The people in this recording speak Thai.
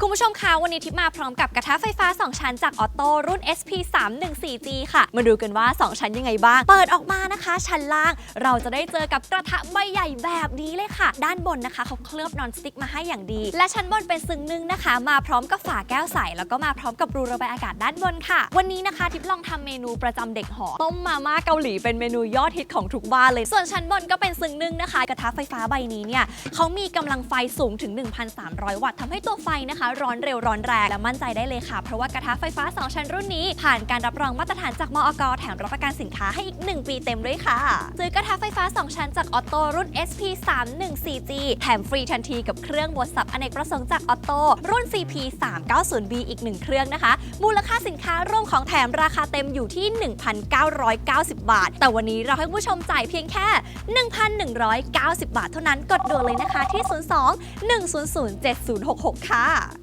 คุณผู้ชมคะวันนี้ทิพมาพร้อมกับกระทะไฟฟ้า 2 ชั้นจากออโต้รุ่น SP 3 1 4 G ค่ะ มาดูกันว่า 2 ชั้นยังไงบ้าง เปิดออกมานะคะ ชั้นล่างเราจะได้เจอกับกระทะใบใหญ่แบบนี้เลยค่ะ ด้านบนนะคะเขาเคลือบนอนสติ๊กมาให้อย่างดี และชั้นบนเป็นซึ้งนึ่งนะคะ มาพร้อมกับฝาแก้วใส แล้วก็มาพร้อมกับรูระบายอากาศด้านบนค่ะ วันนี้นะคะทิพลองทำเมนูประจำเด็กหอต้มมาม่าเกาหลีเป็นเมนูยอดฮิตของทุกบ้านเลย ส่วนชั้นบนก็เป็นซึ้งนึ่งนะคะ กระทะไฟฟ้าใบนี้เนี่ยเขามีกำลังไฟสูงถึง 1,300 วัตต์ทำให้ตัวไฟนะคะร้อนเร็วร้อนแรงและมั่นใจได้เลยค่ะ เพราะว่ากระทะไฟฟ้า 2 ชั้นรุ่นนี้ผ่านการรับรองมาตรฐานจากมอกแถมรับประกันสินค้าให้อีก 1 ปีเต็มด้วยค่ะ ซื้อกระทะไฟฟ้า 2 ชั้นจากออโต้รุ่น SP 3 1 4 G แถมฟรีทันทีกับเครื่องบดสับอเนกประสงค์จากออโต้รุ่น CP 3 9 0 B อีก 1 เครื่องนะคะ มูลค่าสินค้ารวมของแถมราคาเต็มอยู่ที่ 1,990 บาท แต่วันนี้เราให้ผู้ชมจ่ายเพียงแค่ 1,190 บาทเท่านั้นกดด่วนเลยนะคะที่ 02 100 7066 ค่ะ